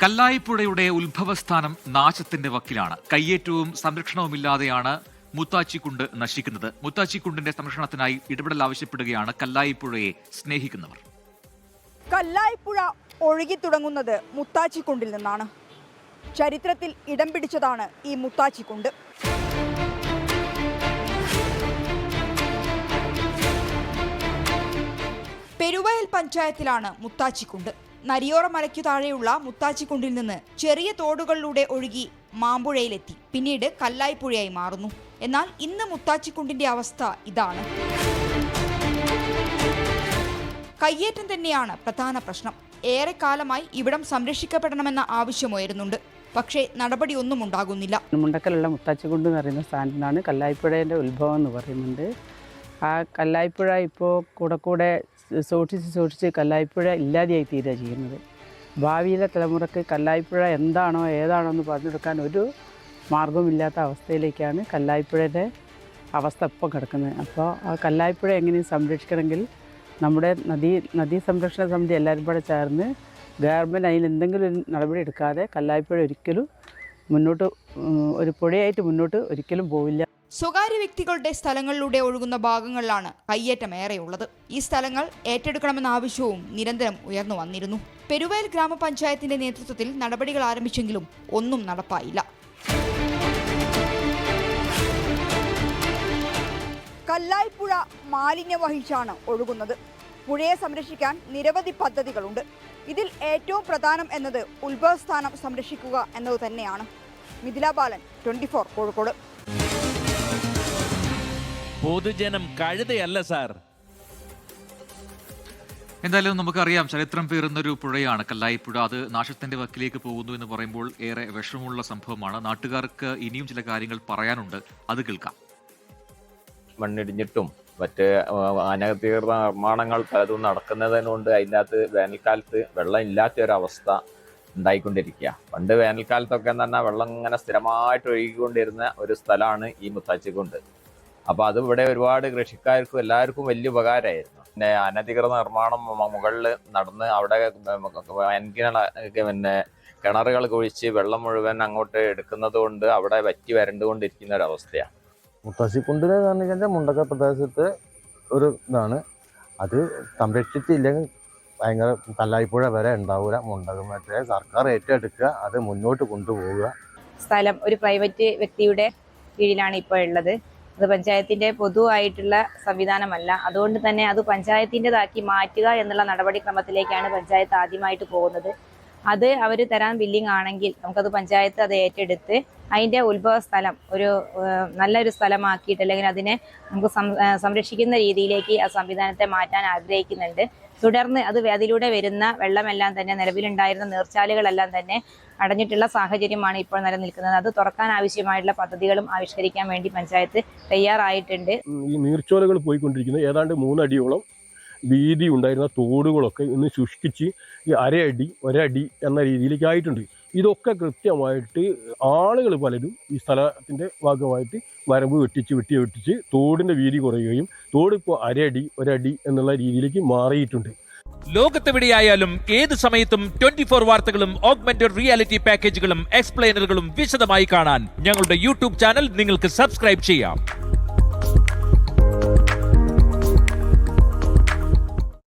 കല്ലായിപ്പുഴയുടെ ഉത്ഭവസ്ഥാനം നാശത്തിന്റെ വക്കിലാണ്. കയ്യേറ്റവും സംരക്ഷണവുമില്ലാതെയാണ് മുത്താച്ചിക്കുണ്ട് നശിക്കുന്നത്. മുത്താച്ചിക്കുണ്ടിന്റെ സംരക്ഷണത്തിനായി ഇടപെടൽ ആവശ്യപ്പെടുകയാണ് കല്ലായിപ്പുഴയെ സ്നേഹിക്കുന്നവർ. കല്ലായിപ്പുഴ ഒഴുകി തുടങ്ങുന്നത് മുത്താച്ചിക്കുണ്ടിൽ നിന്നാണ്. ചരിത്രത്തിൽ ഇടം പിടിച്ചതാണ് ഈ മുത്താച്ചിക്കുണ്ട് പെരുവയൽ പഞ്ചായത്തിലാണ് മുത്താച്ചിക്കുണ്ട് നരിയോറ മലയ്ക്കു താഴെയുള്ള മുത്താച്ചിക്കുണ്ടിൽ നിന്ന് ചെറിയ തോടുകളിലൂടെ ഒഴുകി മാമ്പുഴയിലെത്തി. പിന്നീട് കല്ലായിപ്പുഴയായി മാറുന്നു. എന്നാൽ ഇന്ന് മുത്താച്ചിക്കുണ്ടിന്റെ അവസ്ഥ ഇതാണ്. കയ്യേറ്റം തന്നെയാണ് പ്രധാന പ്രശ്നം. ഏറെക്കാലമായി ഇവിടം സംരക്ഷിക്കപ്പെടണമെന്ന ആവശ്യമുയരുന്നുണ്ട്. പക്ഷേ നടപടി ഒന്നും ഉണ്ടാകുന്നില്ല. മുണ്ടക്കലുള്ള മുത്താച്ചിക്കുണ്ട് എന്ന് പറയുന്ന സ്ഥാനത്താണ് കല്ലായിപ്പുഴേന്റെ ഉത്ഭവം എന്ന് പറയുന്നുണ്ട്. ആ കല്ലായിപ്പുഴ ഇപ്പോൾ കൂടെ കൂടെ സൂക്ഷിച്ച് സൂക്ഷിച്ച് കല്ലായ്പ്പുഴ ഇല്ലാതെയായി തീരുക ചെയ്യുന്നത്. ഭാവിയിലെ തലമുറയ്ക്ക് കല്ലായ്പ്പുഴ എന്താണോ ഏതാണോ എന്ന് പറഞ്ഞെടുക്കാൻ ഒരു മാർഗവുമില്ലാത്ത അവസ്ഥയിലേക്കാണ് കല്ലായ്പ്പുഴയുടെ അവസ്ഥ ഇപ്പോൾ കിടക്കുന്നത്. അപ്പോൾ ആ കല്ലായ്പ്പുഴ എങ്ങനെയും സംരക്ഷിക്കണമെങ്കിൽ നമ്മുടെ നദീ നദീ സംരക്ഷണ സമിതി എല്ലാവരും കൂടെ ചേർന്ന് ഗവൺമെന്റ് അതിന് എന്തെങ്കിലും ഒരു നടപടി എടുക്കാതെ കല്ലായ്പ്പുഴ ഒരിക്കലും മുന്നോട്ട് ഒരു പുഴയായിട്ട് മുന്നോട്ട് ഒരിക്കലും പോവില്ല. സ്വകാര്യ വ്യക്തികളുടെ സ്ഥലങ്ങളിലൂടെ ഒഴുകുന്ന ഭാഗങ്ങളിലാണ് കയ്യേറ്റം ഏറെയുള്ളത്. ഈ സ്ഥലങ്ങൾ ഏറ്റെടുക്കണമെന്ന ആവശ്യവും നിരന്തരം ഉയർന്നു വന്നിരുന്നു. പെരുവയൽ ഗ്രാമപഞ്ചായത്തിന്റെ നേതൃത്വത്തിൽ നടപടികൾ ആരംഭിച്ചെങ്കിലും ഒന്നും നടപ്പായില്ല. കല്ലായ്പുഴ മാലിന്യം വഹിച്ചാണ് ഒഴുകുന്നത്. പുഴയെ സംരക്ഷിക്കാൻ നിരവധി പദ്ധതികളുണ്ട്. ഇതിൽ ഏറ്റവും പ്രധാനം എന്നത് ഉത്ഭവസ്ഥാനം സംരക്ഷിക്കുക എന്നത് തന്നെയാണ്. Mithila Balan twenty four Kozhikode. പൊതുജനം കഴുതയല്ല സാർ. എന്തായാലും നമുക്കറിയാം ചരിത്രം പേറുന്നൊരു പുഴയാണ് കല്ലായിപ്പുഴ. അത് നാശത്തിന്റെ വക്കിലേക്ക് പോകുന്നു എന്ന് പറയുമ്പോൾ ഏറെ വിഷമമുള്ള സംഭവമാണ്. നാട്ടുകാർക്ക് ഇനിയും ചില കാര്യങ്ങൾ പറയാനുണ്ട്. അത് കേൾക്കാം. മണ്ണിടിഞ്ഞിട്ടും മറ്റ് അനധികൃത നിർമ്മാണങ്ങൾ പലതും നടക്കുന്നതിനുകൊണ്ട് അതിന്റെ അകത്ത് വേനൽക്കാലത്ത് വെള്ളം ഇല്ലാത്തൊരവസ്ഥ ഉണ്ടായിക്കൊണ്ടിരിക്കുക. പണ്ട് വേനൽക്കാലത്തൊക്കെ എന്ന് പറഞ്ഞാൽ വെള്ളം ഇങ്ങനെ സ്ഥിരമായിട്ട് ഒഴുകിക്കൊണ്ടിരുന്ന ഒരു സ്ഥലമാണ് ഈ മുത്താച്ചിക്കുണ്ട്. അപ്പോൾ അത് ഇവിടെ ഒരുപാട് കൃഷിക്കാർക്കും എല്ലാവർക്കും വലിയ ഉപകാരമായിരുന്നു. പിന്നെ അനധികൃത നിർമ്മാണം മുകളിൽ നടന്ന് അവിടെ വൻകിണ പിന്നെ കിണറുകൾ കുഴിച്ച് വെള്ളം മുഴുവൻ അങ്ങോട്ട് എടുക്കുന്നത് കൊണ്ട് അവിടെ വറ്റി വരണ്ടുകൊണ്ടിരിക്കുന്ന ഒരവസ്ഥയാണ് മുത്തശ്ശിക്കുണ്ടിന് എന്ന് വെച്ചാൽ മുണ്ടക്ക പ്രദേശത്ത് ഒരു ഇതാണ്. അത് സംരക്ഷിച്ചില്ലെങ്കിൽ ഭയങ്കര കല്ലായ്പുഴ വരെ ഉണ്ടാവില്ല മുണ്ടകം മറ്റേ സർക്കാർ ഏറ്റെടുക്കുക അത് മുന്നോട്ട് കൊണ്ടുപോവുക. സ്ഥലം ഒരു പ്രൈവറ്റ് വ്യക്തിയുടെ കീഴിലാണ് ഇപ്പോൾ ഉള്ളത്. അത് പഞ്ചായത്തിന്റെ പൊതുവായിട്ടുള്ള സംവിധാനമല്ല. അതുകൊണ്ട് തന്നെ അത് പഞ്ചായത്തിന്റെതാക്കി മാറ്റുക എന്നുള്ള നടപടിക്രമത്തിലേക്കാണ് പഞ്ചായത്ത് ആദ്യമായിട്ട് പോകുന്നത്. അത് അവർ തരാൻ ബില്ലിംഗ് ആണെങ്കിൽ നമുക്കത് പഞ്ചായത്ത് അത് ഏറ്റെടുത്ത് അതിന്റെ ഉത്ഭവ സ്ഥലം ഒരു നല്ലൊരു സ്ഥലമാക്കിയിട്ട് അല്ലെങ്കിൽ അതിനെ നമുക്ക് സംരക്ഷിക്കുന്ന രീതിയിലേക്ക് ആ സംവിധാനത്തെ മാറ്റാൻ ആഗ്രഹിക്കുന്നുണ്ട്. തുടർന്ന് അത് അതിലൂടെ വരുന്ന വെള്ളമെല്ലാം തന്നെ നിലവിലുണ്ടായിരുന്ന നീർച്ചാലുകളെല്ലാം തന്നെ അടഞ്ഞിട്ടുള്ള സാഹചര്യമാണ് ഇപ്പോൾ നിലനിൽക്കുന്നത്. അത് തുറക്കാൻ ആവശ്യമായിട്ടുള്ള പദ്ധതികളും ആവിഷ്കരിക്കാൻ വേണ്ടി പഞ്ചായത്ത് തയ്യാറായിട്ടുണ്ട്. ഈ നീർച്ചോലകൾ പോയിക്കൊണ്ടിരിക്കുന്നത് ഏതാണ്ട് മൂന്നടിയോളം വീതി ഉണ്ടായിരുന്ന തോടുകളൊക്കെ ഇന്ന് ശുഷ്കിച്ച് ഈ അരയടി ഒരടി എന്ന രീതിയിലേക്ക് ആയിട്ടുണ്ട് ഇതൊക്കെ കൃത്യമായിട്ട് ആളുകൾ പലരും ഈ സ്ഥലത്തിന്റെ ഭാഗമായിട്ട് വരമ്പ് വെട്ടിച്ച് വെട്ടി വെട്ടിച്ച് തോടിന്റെ വീതി കുറയുകയും തോട് ഇപ്പോൾ അരടി ഒരടി എന്നുള്ള രീതിയിലേക്ക് മാറിയിട്ടുണ്ട്. ലോകത്തെവിടെയായാലും ഏത് സമയത്തും ട്വന്റി ഫോർ വാർത്തകളും ഓഗ്മെന്റഡ് റിയാലിറ്റി പാക്കേജുകളും എക്സ്പ്ലെയിനറുകളും വിശദമായി കാണാൻ ഞങ്ങളുടെ യൂട്യൂബ് ചാനൽ നിങ്ങൾക്ക് സബ്സ്ക്രൈബ് ചെയ്യാം.